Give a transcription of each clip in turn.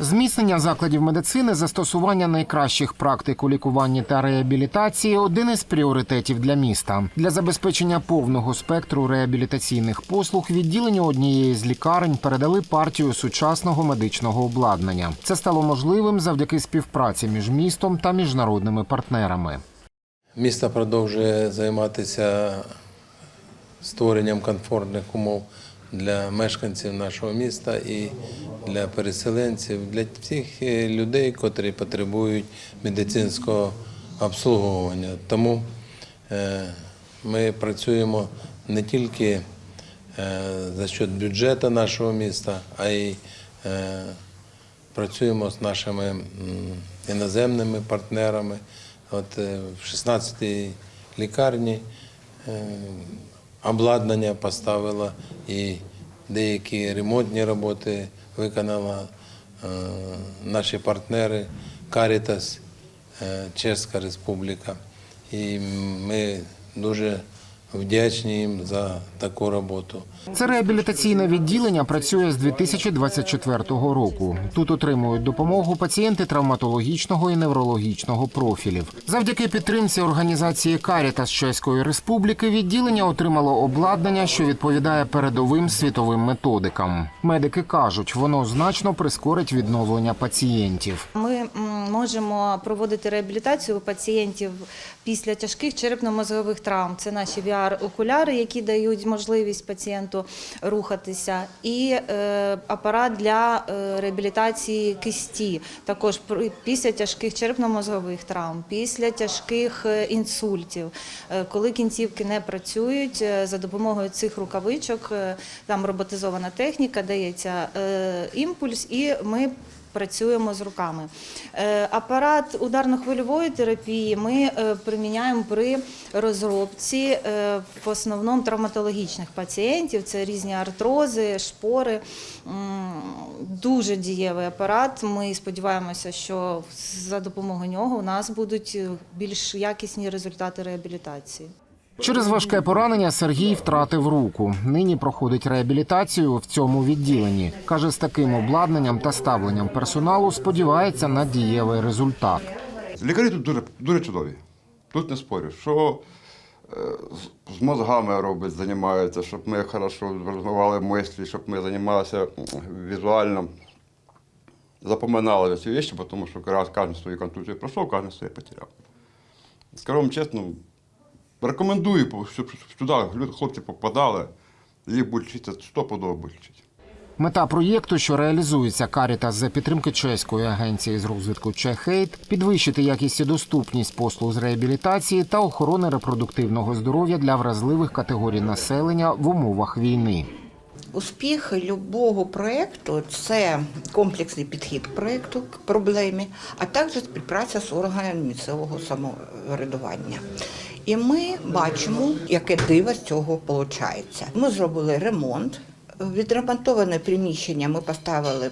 Зміцнення закладів медицини, застосування найкращих практик у лікуванні та реабілітації один із пріоритетів для міста. Для забезпечення повного спектру реабілітаційних послуг відділенню однієї з лікарень передали партію сучасного медичного обладнання. Це стало можливим завдяки співпраці між містом та міжнародними партнерами. Місто продовжує займатися створенням комфортних умов для мешканців нашого міста і для переселенців, для всіх е, людей, котрі потребують медицинського обслуговування. Тому е, ми працюємо не тільки е, за счет бюджету нашого міста, а й працюємо з нашими іноземними партнерами. От в 16-й лікарні обладнання поставила і деякі ремонтні роботи виконала е, наші партнери Caritas, е, Чеська Республіка. І ми дуже вдячні їм за таку роботу. Це реабілітаційне відділення працює з 2024 року. Тут отримують допомогу пацієнти травматологічного і неврологічного профілів. Завдяки підтримці організації Карітас Чеської Республіки відділення отримало обладнання, що відповідає передовим світовим методикам. Медики кажуть, воно значно прискорить відновлення пацієнтів. Ми можемо проводити реабілітацію пацієнтів після тяжких черепно-мозгових травм. Це наші VR-окуляри, які дають можливість пацієнту рухатися, і е, апарат для е, реабілітації кисті. Також після тяжких черепно-мозгових травм, після тяжких е, інсультів, коли кінцівки не працюють за допомогою цих рукавичок, там роботизована техніка, дається імпульс, і ми працюємо з руками. Е, Апарат ударно-хвильової терапії ми е, приміняємо при розробці е, в основному травматологічних пацієнтів. Це різні артрози, шпори. Дуже дієвий апарат. Ми сподіваємося, що за допомогою нього у нас будуть більш якісні результати реабілітації. Через важке поранення Сергій втратив руку. Нині проходить реабілітацію в цьому відділенні. каже, з таким обладнанням та ставленням персоналу сподівається на дієвий результат. Лікарі тут дуже, дуже чудові. Тут не спорю. Що е, з- мозгами робить, займаються, щоб ми хорошо розвивали мислі, щоб ми займалися візуально, запоминали ці речі, тому що кожен свою контузію пройшов, кожен своє потеряв. Скажу вам чесно, рекомендую, щоб сюди люди, хлопці попадали, їх будуть вчити, стопудово будуть вчити. Мета проєкту, що реалізується Карітас за підтримки чеської агенції з розвитку Чехейт, підвищити якість і доступність послуг з реабілітації та охорони репродуктивного здоров'я для вразливих категорій населення в умовах війни. Успіх любого проєкту це комплексний підхід проєкту к проблемі, а також співпраця з органами місцевого самоврядування. І ми бачимо, яке диво з цього виходить. Ми зробили ремонт, відремонтоване приміщення ми поставили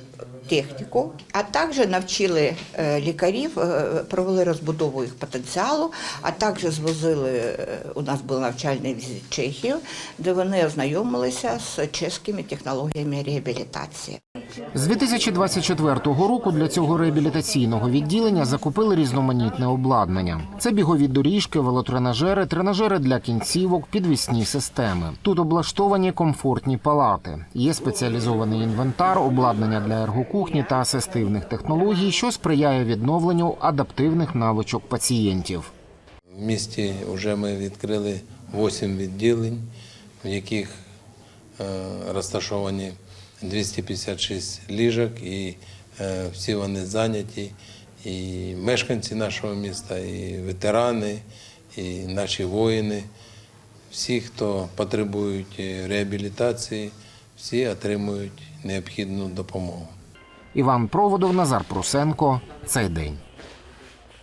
техніку, а також навчили е, лікарів, е, провели розбудову їх потенціалу, а також звозили, е, у нас був навчальний візит Чехію, де вони ознайомилися з чеськими технологіями реабілітації. З 2024 року для цього реабілітаційного відділення закупили різноманітне обладнання. Це бігові доріжки, велотренажери, тренажери для кінцівок, підвісні системи. Тут облаштовані комфортні палати. Є спеціалізований інвентар, обладнання для ергокухні та асистивних технологій, що сприяє відновленню адаптивних навичок пацієнтів. В місті вже ми відкрили 8 відділень, в яких е, розташовані 256 ліжок, і е, всі вони зайняті. І мешканці нашого міста, і ветерани, і наші воїни, всі, хто потребують е, реабілітації, всі отримують необхідну допомогу. Іван Проводов, Назар Прусенко. Цей день.